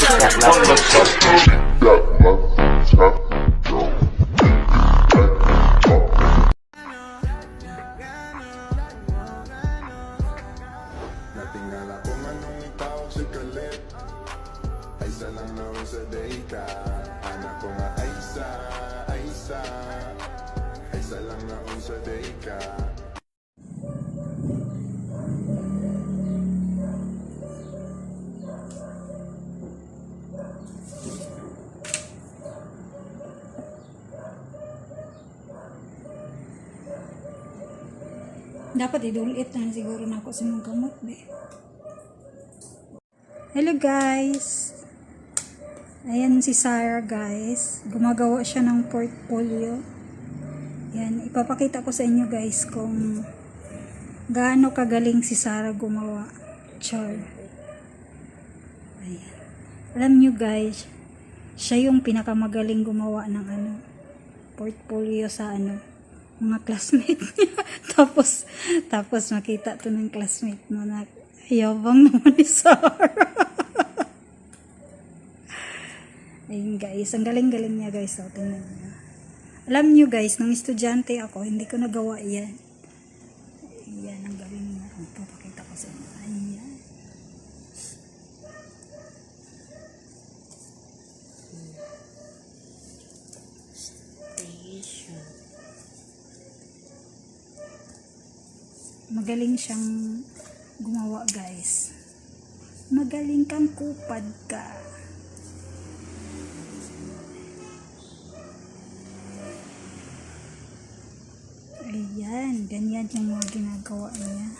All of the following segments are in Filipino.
That love. Dapat idulit na siguro na ako sa mga gamot, be. Hello, guys. Ayan si Sarah, guys. Gumagawa siya ng portfolio. Yan, ipapakita ko sa inyo, guys, kung gaano kagaling si Sarah gumawa. Char. Ayan. Alam nyo, guys, siya yung pinakamagaling gumawa ng ano, portfolio sa ano, mga classmate niya. tapos, tapos makita to ng classmate mo na yabang naman ni Sarah. Ayun guys, ang galing-galing niya guys. So, tingnan niyo. Alam niyo guys, nung estudyante ako, hindi ko nagawa yan. Ayan, ang galing niya. Ang papakita ko sa inyo. Ayan. Station. Magaling siyang gumawa guys. Magaling kang kupad ka. Ayan, ganyan yung mga ginagawa niya.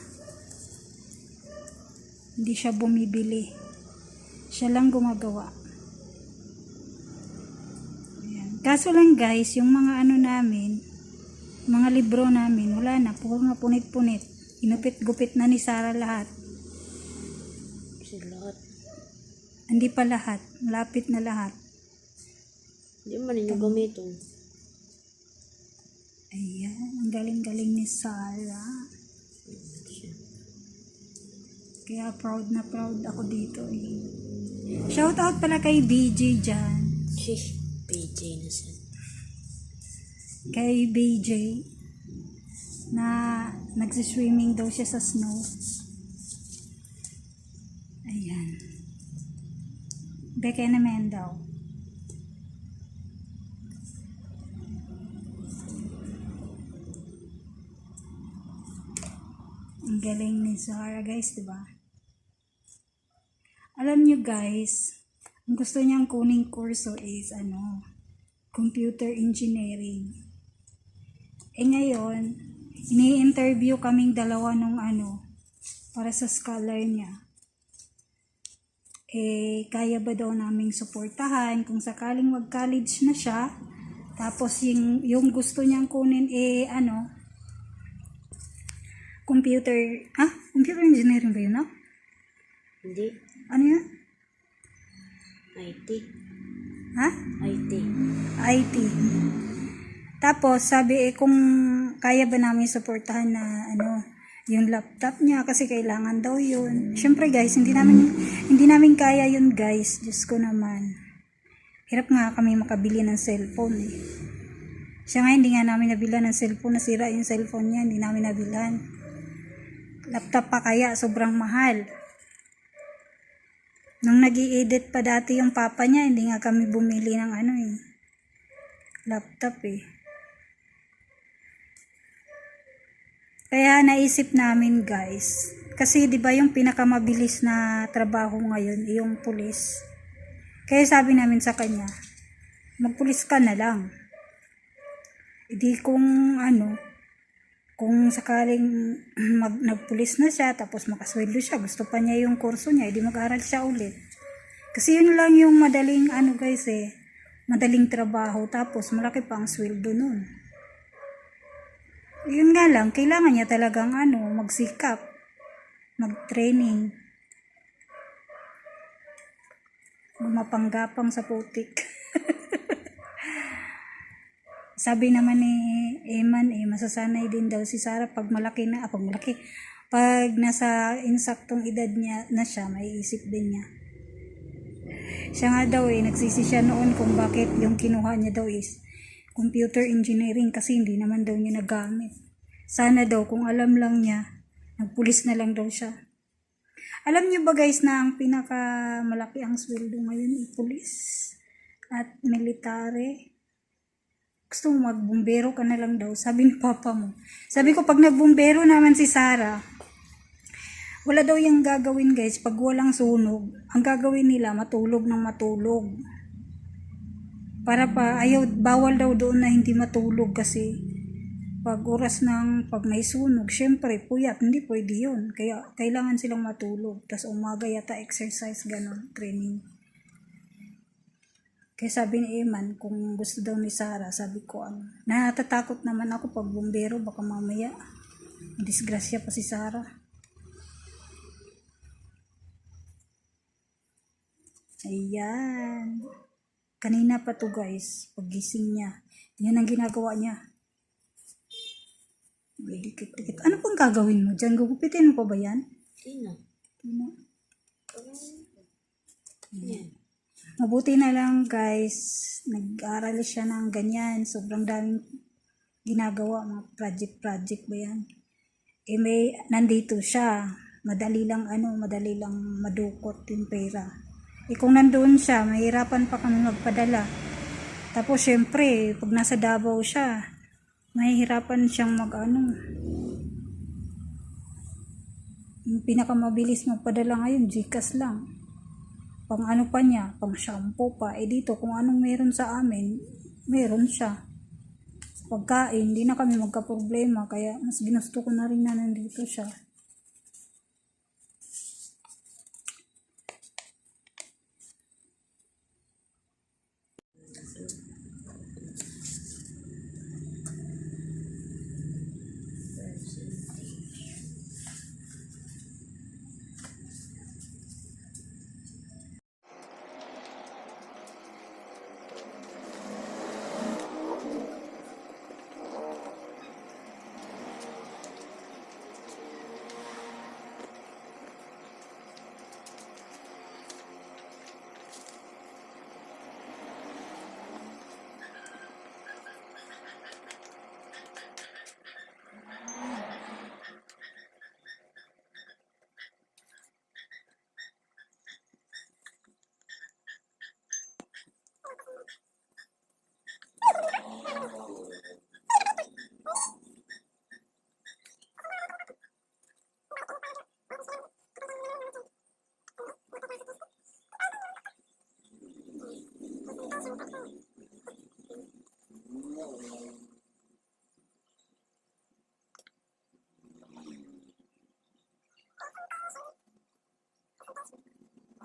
Hindi siya bumibili. Siya lang gumagawa. Ayan. Kaso lang guys, yung mga ano namin, mga libro namin, wala na, puro na punit-punit. Inupit-gupit na ni Sarah lahat. Lahat. Hindi pa lahat, malapit na lahat. Hindi man ninyo gamiton. Ayan, ang galing-galing ni Sarah. Kaya proud na proud ako dito eh. Shout out pala kay BJ dyan. PJ na siya. Kay BJ na nagsiswimming daw siya sa snow. Ayan. Beke naman daw. Ang galing ni Zara guys, di ba? Alam nyo guys, ang gusto niyang kuning kurso is ano, computer engineering. Eh ngayon, ini-interview kaming dalawa nung ano, para sa scholar niya. Eh, kaya ba daw naming suportahan kung sakaling mag-college na siya, tapos yung, yung gusto niyang kunin eh, ano, computer, ah, computer engineering ba yun, no? Hindi. Ano yun? IT. Ha? IT. IT. Tapos, sabi eh, kung kaya ba namin suportahan na, ano, yung laptop niya kasi kailangan daw yun. Siyempre guys, hindi namin, hindi namin kaya yun guys. Diyos ko naman. Hirap nga kami makabili ng cellphone eh. Siya nga hindi nga namin nabilan ng cellphone. Nasira yung cellphone niya, hindi namin nabilan. Laptop pa kaya, sobrang mahal. Nung nag edit pa dati yung papa niya, hindi nga kami bumili ng ano eh. Laptop eh. Kaya naisip namin guys, kasi 'di ba yung pinakamabilis na trabaho ngayon ay yung pulis. Kaya sabi namin sa kanya, magpulis ka na lang. Hindi kung ano, kung sakaling mag, nagpulis na siya, tapos makasweldo siya, gusto pa niya yung kurso niya, edi mag-aral siya ulit. Kasi yun lang yung madaling ano guys eh, madaling trabaho, tapos malaki pa ang sweldo nun. Yun nga lang, kailangan niya talagang ano, magsikap, mag-training. Gumapanggapang sa putik. Sabi naman ni Eman, eh, masasanay din daw si Sarah pag malaki na, ah, pag malaki, pag nasa insaktong edad niya na siya, may isip din niya. Siya nga daw eh, nagsisi siya noon kung bakit yung kinuha niya daw is computer engineering kasi hindi naman daw niya nagamit. Sana daw kung alam lang niya, nagpulis na lang daw siya. Alam niyo ba guys na ang pinakamalaki ang sweldo ngayon ay pulis at military? Gusto mo magbumbero ka na lang daw, sabi ni papa mo. Sabi ko pag nagbumbero naman si Sarah, wala daw yung gagawin guys pag walang sunog. Ang gagawin nila matulog ng matulog. Para pa ayaw bawal daw doon na hindi matulog kasi pag oras ng pag may sunog, syempre puyat, hindi pwede yun. Kaya kailangan silang matulog. Tapos umaga yata exercise, ganon, training. Kaya sabi ni Eman, kung gusto daw ni Sarah, sabi ko, ano, natatakot naman ako pag bumbero, baka mamaya, disgrasya pa si Sarah. Ayan. Kanina pa to guys, paggising niya. Yan ang ginagawa niya. Dikit-dikit. Ano pang gagawin mo dyan? Gugupitin mo pa ba yan? Hindi na. Ano? Yan. Mabuti na lang guys, nag-aral siya ng ganyan. Sobrang daming ginagawa, mga project-project ba yan. Eh may, nandito siya. Madali lang ano, madali lang madukot yung pera. Eh kung nandoon siya, mahirapan pa kami magpadala. Tapos syempre, pag nasa Davao siya, mahihirapan siyang mag ano. Yung pinakamabilis magpadala ngayon, Gcash lang pang ano pa niya, pang shampoo pa. Eh dito, kung anong meron sa amin, meron siya. Pagkain, hindi na kami magka-problema. Kaya mas ginusto ko na rin na nandito siya.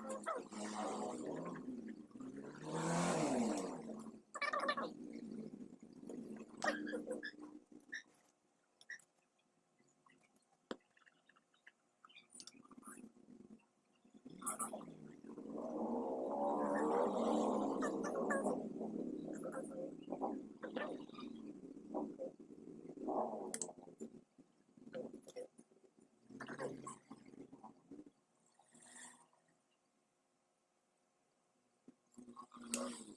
なるほど。Donald.